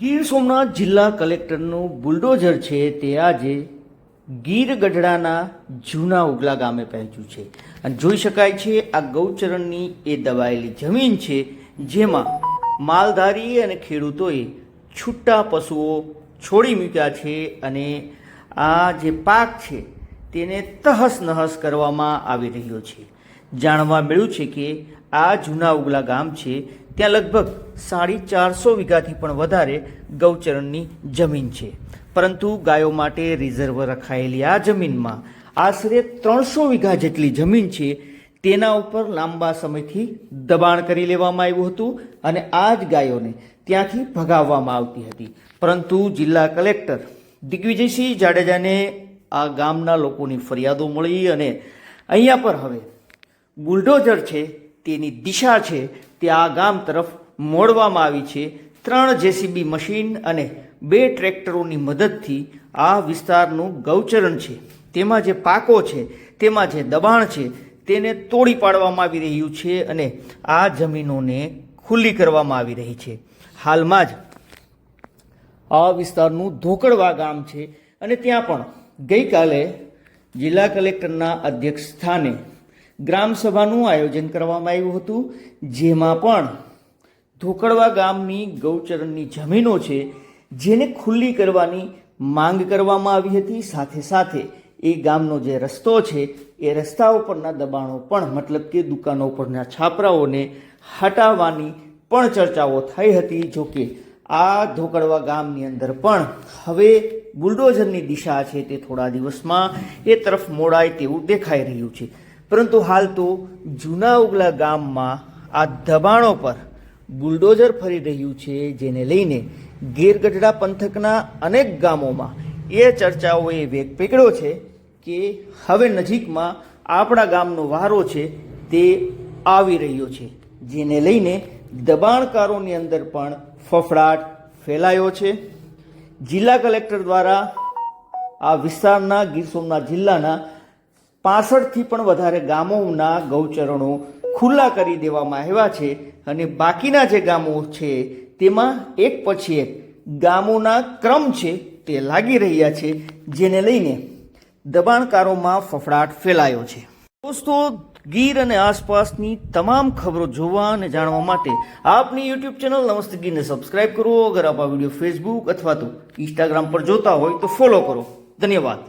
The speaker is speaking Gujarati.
ગીર સોમનાથ જિલ્લા કલેક્ટરનું બુલડોઝર છે તે આજે ગીર ગઢડાના જૂના ઉગલા ગામે પહોંચ્યું છે. અને જોઈ શકાય છે આ ગૌચરણની એ દબાયેલી જમીન છે જેમાં માલધારી અને ખેડૂતોએ છૂટા પશુઓ છોડી મૂક્યા છે અને આ જે પાક છે તેને તહસ નહસ કરવામાં આવી રહ્યો છે. જાણવા મળ્યું છે કે આ જૂના ઉગલા ગામ છે, ત્યાં લગભગ સાડી ચારસો વીઘાથી પણ વધારે ગૌચરણની જમીન છે. પરંતુ ગાયો માટે રિઝર્વ રખાયેલી આ જમીનમાં આશરે ત્રણસો વીઘા જેટલી જમીન છે, તેના ઉપર લાંબા સમયથી દબાણ કરી લેવામાં આવ્યું હતું અને આ જ ગાયોને ત્યાંથી ભગાવવામાં આવતી હતી. પરંતુ જિલ્લા કલેક્ટર દિગ્વિજયસિંહ જાડેજાને આ ગામના લોકોની ફરિયાદો મળી અને અહીંયા પર હવે બુલડોઝર છે, તેની દિશા છે, તે આ ગામ તરફ મોડવામાં આવી છે. ત્રણ જેસીબી મશીન અને બે ટ્રેક્ટરોની મદદથી આ વિસ્તારનું ગૌચરણ છે. તેમાં જે પાકો છે, તેમાં જે દબાણ છે, તેને તોડી પાડવામાં આવી રહ્યું છે અને આ જમીનોને ખુલ્લી કરવામાં આવી રહી છે. હાલમાં જ આ વિસ્તારનું ધોકડવા ગામ છે અને ત્યાં પણ ગઈકાલે જિલ્લા કલેક્ટરના અધ્યક્ષ સ્થાને ગ્રામસભાનું આયોજન કરવામાં આવ્યું હતું, જેમાં પણ ધોકડવા ગામની ગૌચરણની જમીનો છે, જેને ખુલ્લી કરવાની માંગ કરવામાં આવી હતી. સાથે સાથે એ ગામનો જે રસ્તો છે, એ રસ્તા ઉપરના દબાણો પણ, મતલબ કે દુકાનો પરના છાપરાઓને હટાવવાની પણ ચર્ચાઓ થઈ હતી જોકે આ ધોકડવા ગામની અંદર પણ હવે બુલડોઝરની દિશા છે તે થોડા દિવસમાં એ તરફ મોડાય તેવું દેખાઈ રહ્યું છે. પરંતુ હાલ તો જૂના ઉગલા ગામમાં આ દબાણો પર બુલડોઝર ફરી રહ્યું છે, જેને લઈને ગીરગઢડા પંથકના અનેક ગામોમાં એ ચર્ચાઓએ વેગ પકડ્યો છે કે હવે નજીકમાં આપણા ગામનો વારો છે તે આવી રહ્યો છે, જેને લઈને દબાણકારોની અંદર પણ ફફડાટ ફેલાયો છે. જિલ્લા કલેક્ટર દ્વારા આ વિસ્તારના ગીર સોમનાથ જિલ્લાના પાસઠથી પણ વધારે ગામોના ગૌચરણો ખુલ્લા કરી દેવામાં આવ્યા છે અને બાકીના જે ગામો છે તેમાં એક પછી એક ગામોના ક્રમ છે તે લાગી રહ્યા છે, જેને લઈને દબાણકારોમાં ફફડાટ ફેલાયો છે. દોસ્તો, ગીર અને આસપાસની તમામ ખબરો જોવા અને જાણવા માટે આપની યુટ્યુબ ચેનલ નમસ્તે ગીરને સબસ્ક્રાઇબ કરો. અગર આપ આ વીડિયો ફેસબુક અથવા તો ઇન્સ્ટાગ્રામ પર જોતા હોય તો ફોલો કરો. ધન્યવાદ.